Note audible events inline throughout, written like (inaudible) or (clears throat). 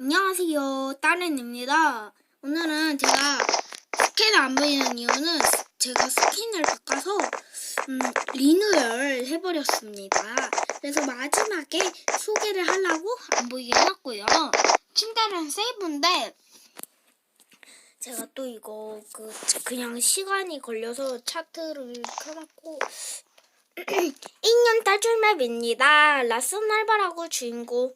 안녕하세요. 따렌입니다. 오늘은 제가 스캔 안 보이는 이유는 제가 스킨을 바꿔서 음, 리뉴얼 해버렸습니다. 그래서 마지막에 소개를 하려고 안 보이게 해놨고요. 침대는 세이브인데 제가 또 이거 그 그냥 시간이 걸려서 차트를 켜놨고 2년 탈출 맵입니다. 라슨 알바라고 주인공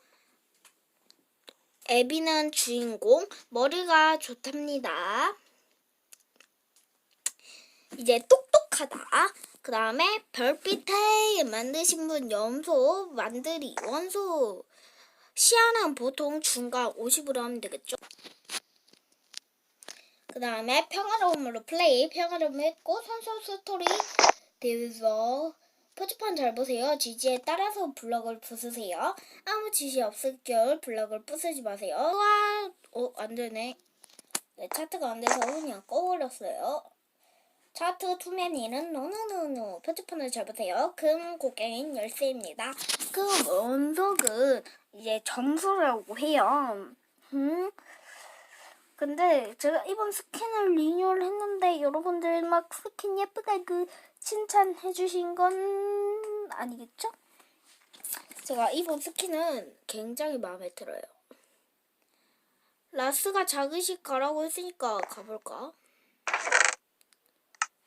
에비는 주인공 머리가 좋답니다. 이제 똑똑하다. 그 다음에 별빛에 만드신 분 염소 만들이 원소 시야는 보통 중간 50으로 하면 되겠죠. 그 다음에 평화로움으로 플레이 평화로움 했고 선수 스토리 대해서 표지판 잘 보세요. 지지에 따라서 블럭을 부수세요. 아무 지시 없을 겨울 블럭을 부수지 마세요. 와, 어, 안 되네. 네, 차트가 안 돼서 그냥 꺼버렸어요. 차트 투맨이는 노노노노 표지판을 잘 보세요. 금 고갱인 열쇠입니다. 그 원석은 이제 점수라고 해요. 음. 근데 제가 이번 스킨을 리뉴얼 했는데 여러분들 막 스킨 예쁘다고 칭찬해 주신 건 아니겠죠? 제가 이번 스킨은 굉장히 마음에 들어요. 라스가 자기식 가라고 했으니까 가볼까?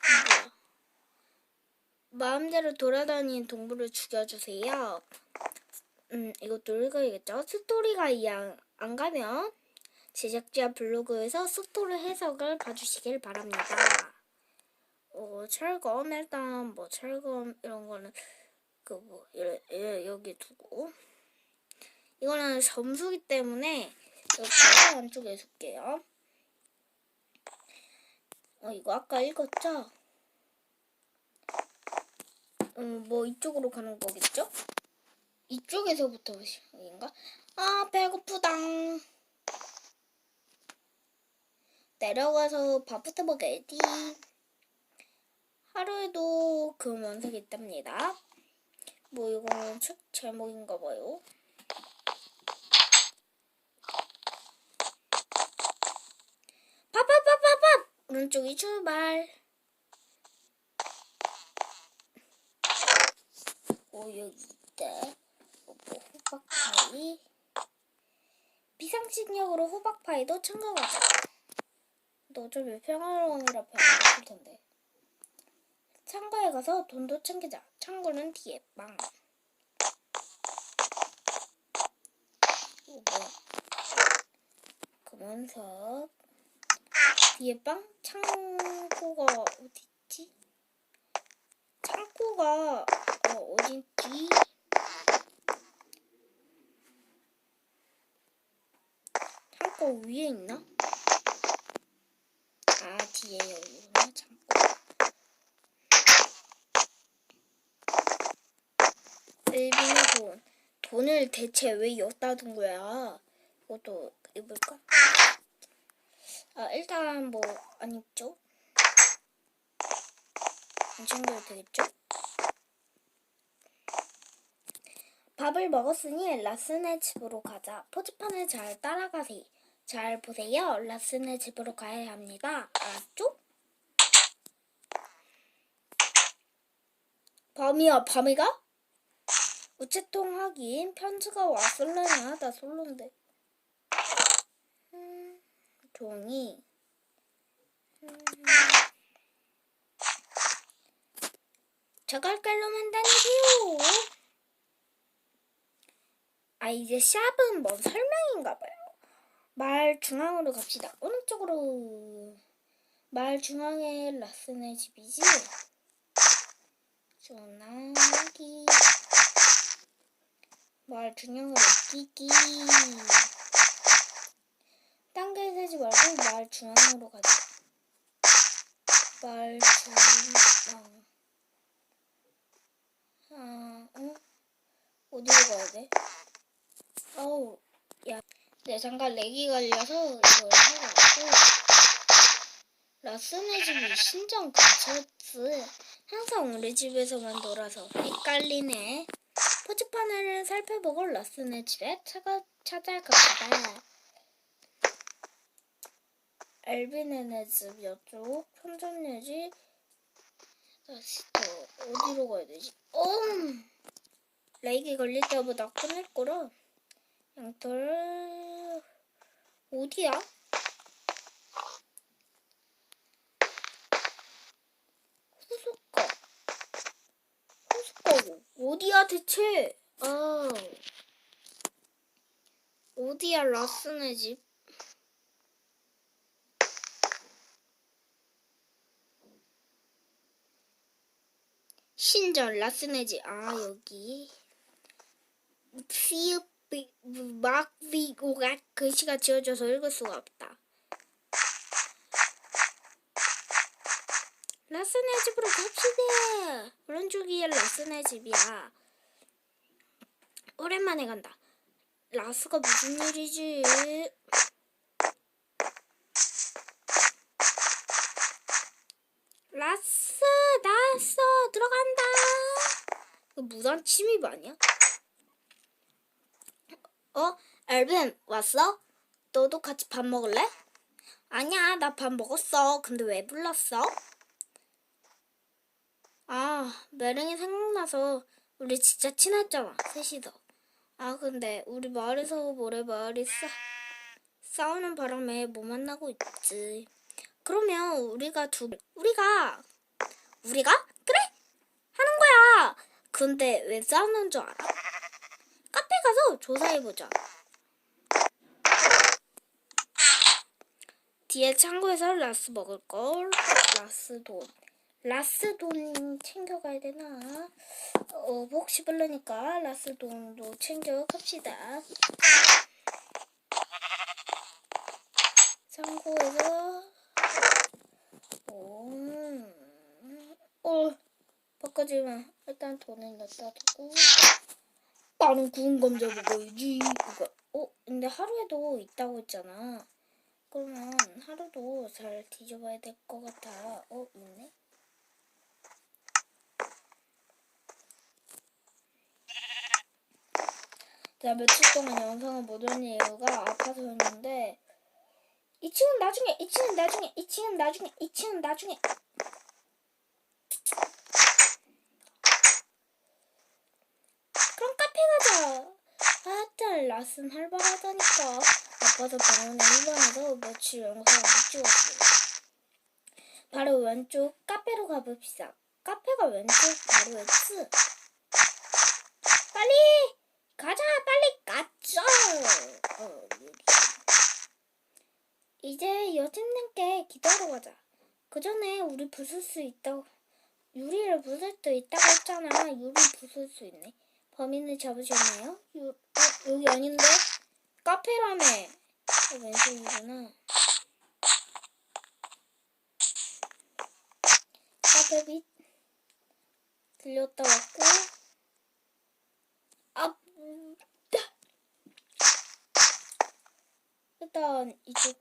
뭐야? 마음대로 돌아다니는 동물을 죽여주세요. 음, 이것도 읽어야겠죠? 스토리가 이양 안 가면 제작자 블로그에서 스토리 해석을 봐주시길 바랍니다. 어, 철검 일단 뭐 철검 이런 거는 그뭐 여기 두고 이거는 점수기 때문에 여기 안쪽에 줄게요. 어 이거 아까 읽었죠? 음, 뭐 이쪽으로 가는 거겠죠? 이쪽에서부터 시작인가? 아 배고프다. 내려가서 밥부터 먹어야지. 하루에도 그 원석이 있답니다. 뭐 이거는 책 제목인가 봐요. papapapapap 오른쪽이 출발. 오 여기 있다. 뭐 호박파이. 비상식약으로 호박파이도 참가하자. 너 어차피 평화로움이라 별로 없을 텐데. 창고에 가서 돈도 챙기자. 창고는 뒤에 빵. 이거? 금원석. 뒤에 빵? 창고가 어딨지? 창고가 어, 어딨지? 창고 위에 있나? 아 뒤에 여기구나 창고. 일빈의 돈. 돈을 대체 왜 여기다 둔 거야? 이것도 입을까? 아, 일단 뭐, 안 입죠? 안 챙겨도 되겠죠? 밥을 먹었으니 라슨의 집으로 가자. 포지판을 잘 따라가세요. 잘 보세요. 라슨의 집으로 가야 합니다. 알았죠? 밤이야, 밤이가? 우체통 하긴 편지가 왔을래나? 나 솔로인데. 음, 종이. 음. 저갈깔로만 다니세요 아 이제 샵은 뭔 설명인가봐요. 말 중앙으로 갑시다. 오른쪽으로. 말 중앙에 라슨의 집이지? 전화기 말 중앙으로 끼기. 딴게 세지 말고 말 중앙으로 가자. 말 중앙. 아, 어? 어디로 가야 돼? 어우, 야. 네, 잠깐 렉이 걸려서 이걸 있고. 라스네 집이 신정 근처스. 항상 우리 집에서만 놀아서 헷갈리네. 포지판을 살펴보고 라슨의 집에 찾아, 찾아갑시다. 알비네네 집 이쪽 편전네 집 다시 또 어디로 가야 되지? 어 레이기 걸릴 때보다 끝낼 거라 양털 어디야? 호숫가 호숫가고 어디야 대체? 아 어디야 라스네 집? 신전 라스네지 아 여기 피읍비 막비고가 글씨가 지어져서 읽을 수가 없다 라스네 집으로 갑시다 오른쪽이 라스네 집이야 오랜만에 간다 라스가 무슨 일이지 라스 나왔어 들어간다 무단 침입 아니야? 어? 엘빈 왔어? 너도 같이 밥 먹을래? 아니야 나 밥 먹었어 근데 왜 불렀어? 아 메랭이 생각나서 우리 진짜 친했잖아 셋이서 아 근데 우리 마을에서 모래 마을이 싸, 싸우는 바람에 못 만나고 있지 그러면 우리가 두 우리가 우리가 그래 하는 거야. 근데 왜 싸우는 줄 알아? 카페 가서 조사해 보자. 뒤에 창고에서 라스 먹을 걸 라스 돈 라스 돈 챙겨가야 되나? 어 혹시 모르니까 라스 돈도 챙겨 갑시다. 창고에서 오, 어, 바꿔주면 일단 돈을 넣다 두고 나는 구운 감자 먹어야지. 이거, 어, 근데 하루에도 있다고 했잖아. 그러면 하루도 잘 뒤져봐야 될 것 같아. 어, 있네. 내가 며칠 동안 영상을 못 올린 이유가 아파서였는데 2층은 나중에, 2층은 나중에, 2층은 나중에, 2층은 나중에. 그럼 카페 가자. 하여튼 라스는 활발하다니까. 아빠도 병원에 입원해서 며칠 영상을 못 찍었어. 바로 왼쪽 카페로 가봅시다. 카페가 왼쪽 바로 X. 빨리 가자, 빨리 가자. 어. 이제 여진님께 기도하러 가자. 그 전에 우리 부술 수 있다고 유리를 부술 수 있다고 했잖아. 유리 부술 수 있네. 범인을 잡으셨나요? 유, 어, 여기 아닌데? 카페라며. 어, 왼쪽이구나. 카페 빛 들렸다 왔고 일단 이쪽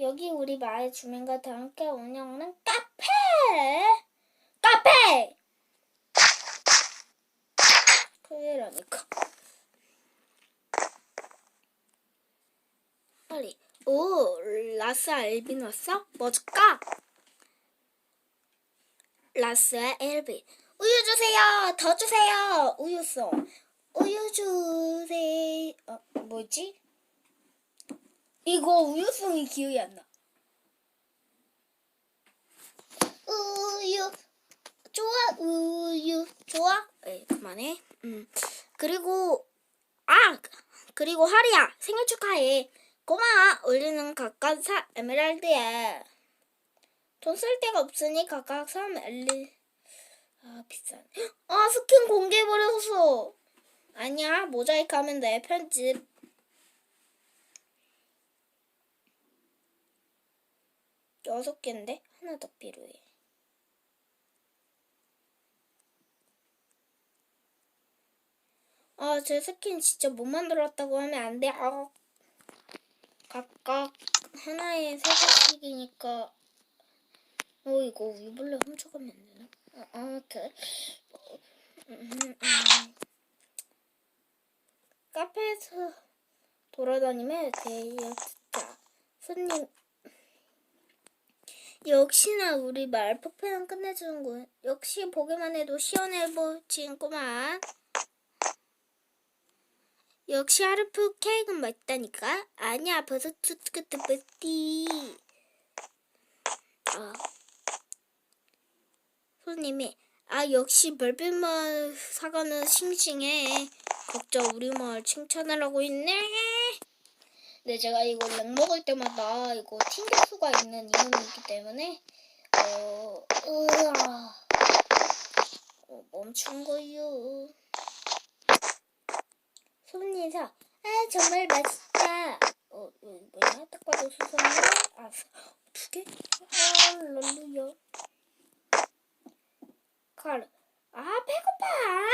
여기 우리 마을 주민과 다 함께 운영하는 카페! 카페! 카페라니까. 빨리. 오, 라스 엘빈 왔어? 뭐 줄까? 라스와 엘빈. 우유 주세요! 더 주세요! 우유 송. 우유 주세요. 어, 뭐지? 이거 우유성이 기억이 안 나. 우유 좋아 우유 좋아. 에 그만해. 음 그리고 아 그리고 하리야 생일 축하해. 고마워. 우리는 각각 사 에메랄드야. 돈 쓸 데가 없으니 각각 3 엘리. 아 비싸네. 아 스킨 공개해버렸어. 아니야 모자이크 하면 돼 편집. 여섯 개인데 하나 더 필요해. 아, 제 스킨 진짜 못 만들었다고 하면 안 돼. 아, 각각 하나에 세 개씩이니까. 어, 이거 우유벌레 훔쳐가면 안 되나? 아, 아무튼. 음, 음, 음. 카페에서 돌아다니며 대여 듣자. 손님 역시나 우리 말 폭패는 끝내주는군. 역시 보기만 해도 시원해 보이는구만. 역시 하르프 케이크는 맛있다니까? 아니야, 버섯 버티. 아. 손님이, 아, 역시 별빛마을 사과는 싱싱해. 각자 우리 마을 칭찬을 하고 있네. 네, 제가 이거 렉 먹을 때마다 이거 튕길 수가 있는 이유는 있기 때문에, 어, 으아. 어, 멈춘 거요. 손님사, 아, 정말 맛있다. 어, 뭐야? 딱 봐도 수선인데? 아, 두 개? 아, 랄루야. 칼. 아, 배고파!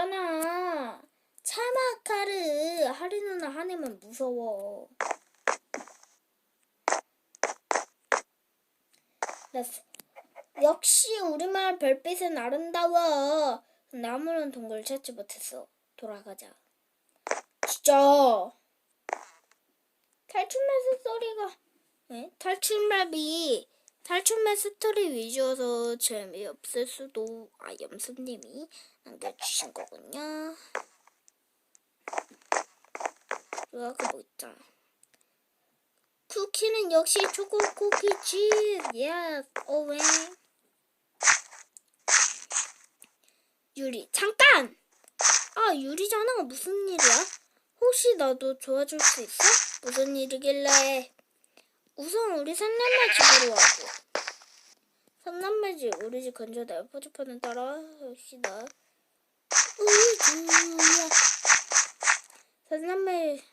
금방 나오잖아. 참아, 카르. 하리 누나 화내면 무서워. 역시 우리말 별빛은 아름다워. 나무는 동굴 찾지 못했어. 돌아가자. 진짜. 탈출맨 소리가. 네? 탈출맵이 탈출맨 스토리 위주여서 재미없을 수도 아 염수님이 남겨주신 거군요. 그리고 아까 뭐 있잖아. 쿠키는 역시 초코 쿠키지. 예, 어웨. 유리, 잠깐! 아, 유리잖아. 무슨 일이야? 혹시 나도 도와줄 수 있어? 무슨 일이길래? 우선 우리 삼남매 집으로 와줘. 삼남매 집, 우리 집 근처 날포집하는 따라 나. 우주야. 삼남매.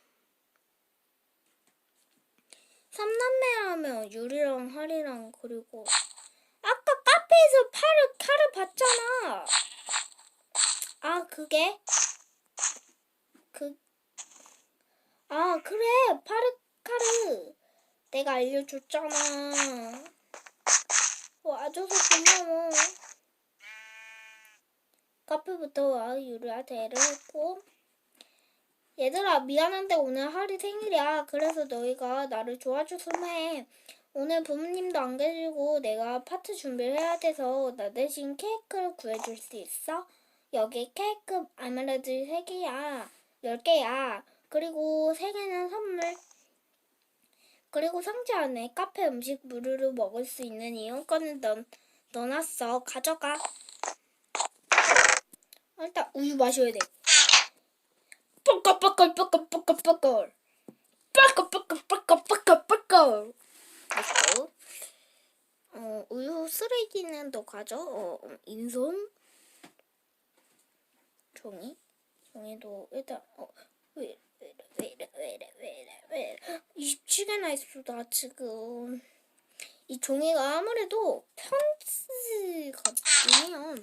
삼남매라면 유리랑 하리랑 그리고 아까 카페에서 파를 카를 봤잖아. 아 그게 그. 아 그래 파르카르 내가 알려줬잖아. 와줘서 고마워. 카페부터 와 유리야 데려왔고 얘들아 미안한데 오늘 하리 생일이야. 그래서 너희가 나를 도와줬으면 해. 오늘 부모님도 안 계시고 내가 파트 준비를 해야 돼서 나 대신 케이크를 구해줄 수 있어? 여기 케이크 아무래도 3개야. 10개야. 그리고 3개는 선물. 그리고 상자 안에 카페 음식 무료로 먹을 수 있는 이용권을 넣, 넣어놨어. 가져가. 일단 우유 마셔야 돼. 뽀까뽀까 뽀까 뽀까 됐어. 어, 우유 쓰레기는 너 가져. 어, 인손 종이 종이도 일단 어, 왜, 왜, 왜, 왜, 왜, 왜, 왜, 왜, 27개나 있어 나 지금 이 종이가 아무래도 편지 같긴 해요.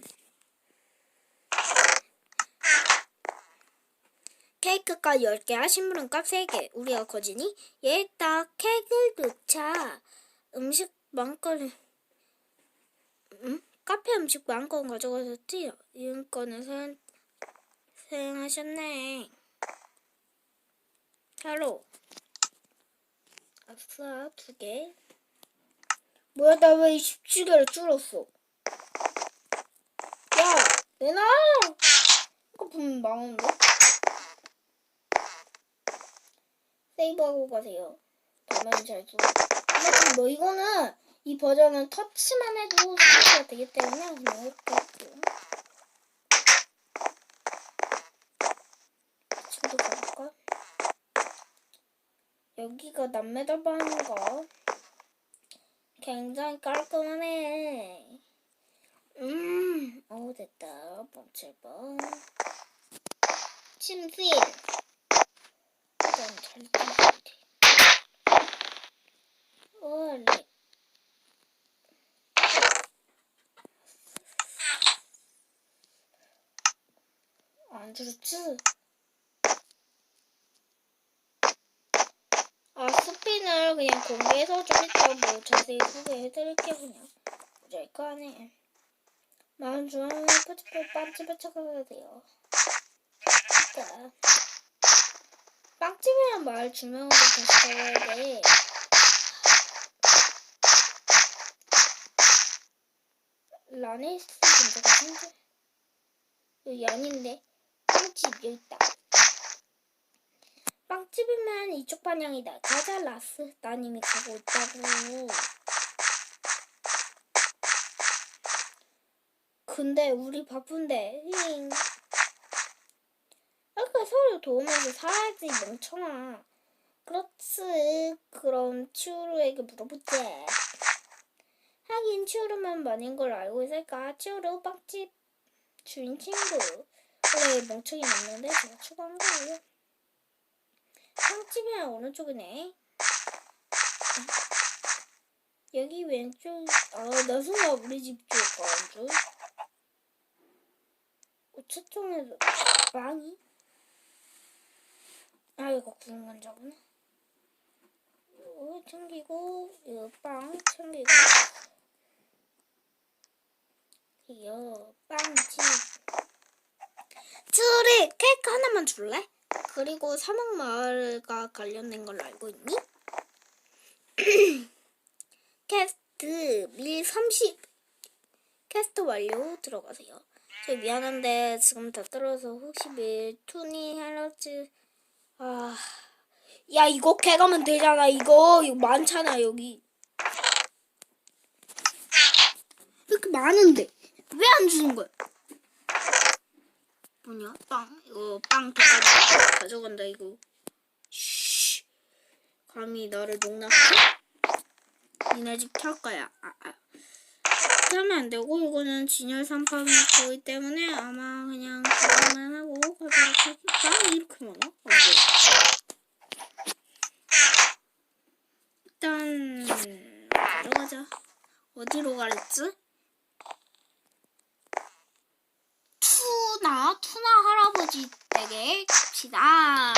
케이크값 10개, 신문값 3개. 우리가 거지니? 얘다 케이크를 넣자. 음식 많거는 음? 카페 음식 많건 가져가셨지? 이은권을 사용, 사용하셨네. 바로 아싸 두 개. 뭐야 나 왜 27개를 줄었어? 야 내놔! 이거 보면 망한데? 세이브하고 가세요. 다음엔 잘 줘. 근데 뭐 이거는 이 버전은 터치만 해도 스위치가 되기 때문에 그냥 이렇게 할게요. 친구 가볼까? 여기가 남매달방인가? 굉장히 깔끔하네. 음, 어 됐다. 번칠번 침실. 일단 잘 뜯어야 돼. 원래 안 들었지? 아 스핀을 그냥 공개해서 좀 이따 뭐 자세히 소개해드릴게요 그냥 모자이크하네 마음 중앙에 푸치푸 반짝반짝하게 돼요 자. 빵집이란 말 주명으로 다시 가야 돼. 라네스 근처 같은데? 여기 아닌데? 빵집 여기 있다. 빵집이면 이쪽 방향이다. 가자 라스. 난 이미 가고 있다고. 근데 우리 바쁜데. 힝. 아까 서로 도우면서 살아야지 멍청아. 그렇지. 그럼 치우루에게 물어보자. 하긴 치우루만 많은 걸 알고 있을까? 치우루 빵집 주인 친구. 왜 멍청이 맞는데 제가 추가한 거예요. 빵집이야 오른쪽이네. 여기 왼쪽. 아, 나 순간 우리 집쪽 가는 줄. 우체통에도 빵이? 아 이거 구운 건자구나. 이거 챙기고 이거 빵 챙기고 이거 빵집. 쭈리 케이크 하나만 줄래? 그리고 사막마을과 관련된 걸로 알고 있니? (clears throat) 캐스트 밀 30. 캐스트 완료 들어가세요. 저 미안한데 지금 다 떨어서 혹시 밀 투니 헬러즈 아. 야 이거 개가면 되잖아 이거 이거 많잖아 여기 이렇게 많은데 왜 안 주는 거야? 뭐냐 빵 이거 빵다 가져간다 이거 쉬 감히 나를 농락해? 니네 집털 거야 아, 아. 그러면 안 되고 이거는 진열 상품이 거기 때문에 아마 그냥 그것만 하고 가도록 할까? 이렇게 많아? 어, 뭐야. 일단 가져가자 어디로 가랬지? 투나, 투나 할아버지 댁에 갑시다.